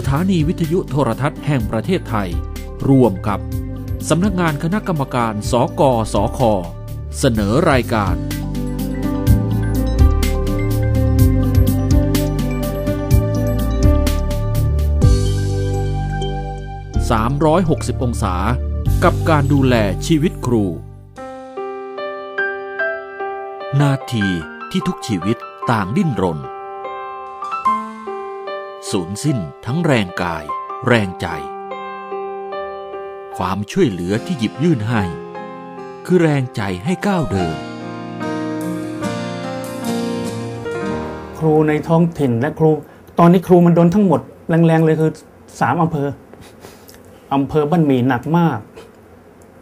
สถานีวิทยุโทรทัศน์แห่งประเทศไทย ร่วมกับ สำนักงานคณะกรรมการ สกสค เสนอรายการ 360 องศา กับการดูแลชีวิตครู นาทีที่ทุกชีวิตต่างดิ้นรน สูญสิ้นทั้งแรงกาย แรงใจ ความช่วยเหลือที่หยิบยื่นให้ คือแรงใจให้ก้าวเดิน ครูในท้องถิ่นและครู ตอนนี้ครูมันโดนทั้งหมด แรงๆเลยคือสามอำเภออำเภอบ้านหมี่หนักมาก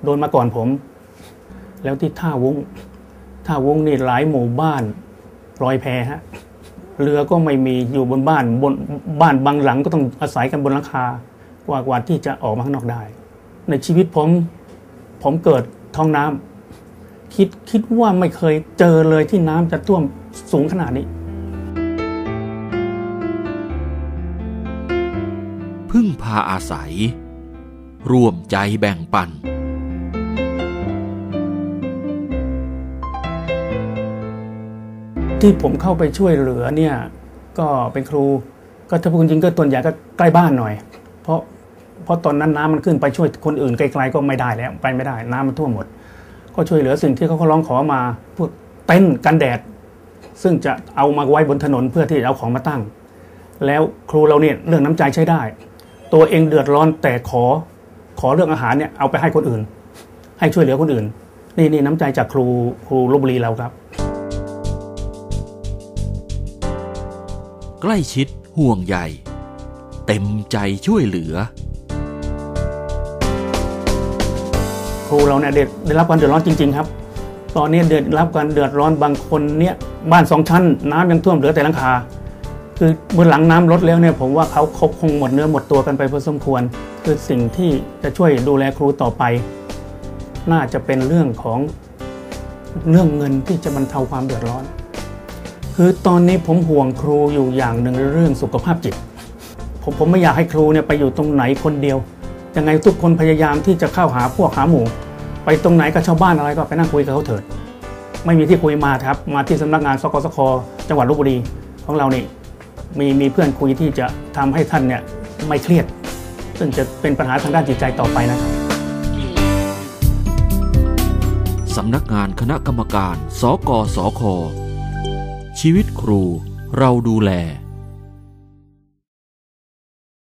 โดนมาก่อนผม แล้วที่ท่าวุงท่าวุงนี่หลายหมู่บ้านลอยแพฮะ เรือก็ไม่มีอยู่บนบ้านบนบ้านบางหลังก็ต้องอาศัยกันบนหลังคากว่ากว่าที่จะออกมาข้างนอกได้ ในชีวิตผมผมเกิดท้องน้ำคิดคิดว่าไม่เคยเจอเลยที่น้ำจะท่วมสูงขนาดนี้พึ่งพาอาศัย ร่วมใจแบ่งปัน ที่ผมเข้าไปช่วยเหลือเนี่ยก็เป็นครู ก็ถ้าพูดจริงก็ตัวใหญ่ก็ใกล้บ้านหน่อย เพราะเพราะตอนนั้นน้ำมันขึ้นไปช่วยคนอื่นไกลๆก็ไม่ได้แล้วไปไม่ได้ น้ำมันท่วมหมด ก็ช่วยเหลือสิ่งที่เขาร้องขอมาพวกเต็นท์กันแดด ซึ่งจะเอามาไว้บนถนนเพื่อที่จะเอาของมาตั้ง แล้วครูเราเนี่ยเรื่องน้ำใจใช้ได้ ตัวเองเดือดร้อนแต่ขอขอเรื่องอาหารเนี่ยเอาไปให้คนอื่น ให้ช่วยเหลือคนอื่น นี่นี่น้ำใจจากครูครูลบบุรีเราครับ ใกล้ชิดห่วงใยเต็มใจช่วยเหลือ ครูเราเนี่ยได้ได้รับความเดือดร้อนจริง ๆ ครับ ตอนนี้เดือดรับการเดือดร้อนบางคนเนี่ยบ้านสองชั้น น้ำยังท่วมเหลือแต่หลังคา คือบนหลังน้ำลดแล้วเนี่ยผมว่าเขาเขาคงหมดเนื้อหมดตัวกันไปพอสมควร คือสิ่งที่จะช่วยดูแลครูต่อไป น่าจะเป็นเรื่องของเรื่องเงินที่จะบรรเทาความเดือดร้อน คือตอนนี้ผมห่วงครูอยู่อย่างหนึ่งเรื่องสุขภาพจิต ผมผมไม่อยากให้ครูเนี่ยไปอยู่ตรงไหนคนเดียว ยังไงทุกคนพยายามที่จะเข้าหาพวกหาหมู่ ไปตรงไหนกับชาวบ้านอะไรก็ไปนั่งคุยกับเขาเถิด ไม่มีที่คุยมาครับ มาที่สำนักงานสกสคจังหวัดลบบุรีของเรานี่มีมีเพื่อนคุยที่จะทำให้ท่านเนี่ยไม่เครียด ซึ่งจะเป็นปัญหาทางด้านจิตใจต่อไปนะครับสำนักงานคณะกรรมการ สกสค ชีวิตครูเราดูแล